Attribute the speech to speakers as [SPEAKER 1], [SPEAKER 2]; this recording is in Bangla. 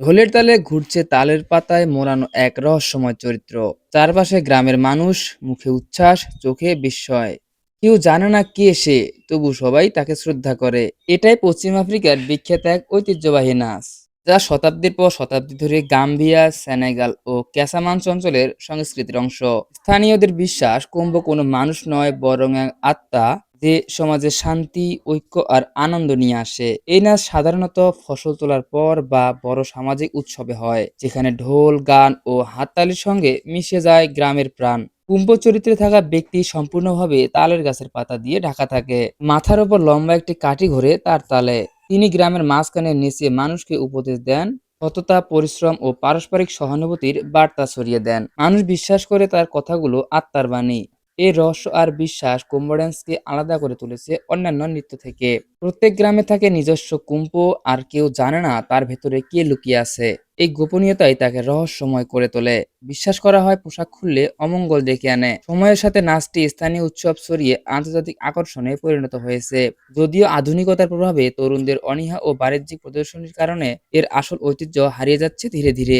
[SPEAKER 1] ঢোলের তালে ঘুরছে তালের পাতায় মোড়ানো এক রহস্যময় চরিত্র। চারপাশে গ্রামের মানুষ, মুখে উচ্ছ্বাস, চোখে বিস্ময়। কেউ জানে না কে সে, তবু সবাই তাকে শ্রদ্ধা করে। এটাই পশ্চিম আফ্রিকার বিখ্যাত এক ঐতিহ্যবাহী নাচ, যা শতাব্দীর পর শতাব্দী ধরে গাম্বিয়া, সেনেগাল ও ক্যাসামান্স অঞ্চলের সংস্কৃতির অংশ। স্থানীয়দের বিশ্বাস, কুম্ভ কোনো মানুষ নয়, বরং এক আত্মা যে সমাজে শান্তি, ঐক্য আর আনন্দ নিয়ে আসে। এই নাচ সাধারণত ফসল তোলার পর বা বড় সামাজিক উৎসবে হয়, যেখানে ঢোল, গান ও হাততালির সঙ্গে মিশে যায় গ্রামের প্রাণ। কুম্ভ চরিত্রে থাকা ব্যক্তি সম্পূর্ণভাবে তালের গাছের পাতা দিয়ে ঢাকা থাকে। মাথার ওপর লম্বা একটি কাঠি ঘোরে তার তালে। তিনি গ্রামের মাঝখানে নিচে মানুষকে উপদেশ দেন, সততা, পরিশ্রম ও পারস্পরিক সহানুভূতির বার্তা ছড়িয়ে দেন। মানুষ বিশ্বাস করে তার কথাগুলো আত্মার বাণী। এই রহস্য আর বিশ্বাস কুম্ভ ড্যান্সকে আলাদা করে তুলেছে অন্যান্য নৃত্য থেকে। প্রত্যেক গ্রামে থাকে নিজস্ব কুম্ভ, আর কেউ জানে না তার ভেতরে কে লুকিয়ে আছে। এই গোপনীয়তাই তাকে রহস্যময় করে তোলে। বিশ্বাস করা হয় পোশাক খুললে অমঙ্গল ডেকে আনে। সময়ের সাথে নাচটি স্থানীয় উৎসব ছড়িয়ে আন্তর্জাতিক আকর্ষণে পরিণত হয়েছে। যদিও আধুনিকতার প্রভাবে তরুণদের অনীহা ও বাণিজ্যিক প্রদর্শনীর কারণে এর আসল ঐতিহ্য হারিয়ে যাচ্ছে ধীরে ধীরে।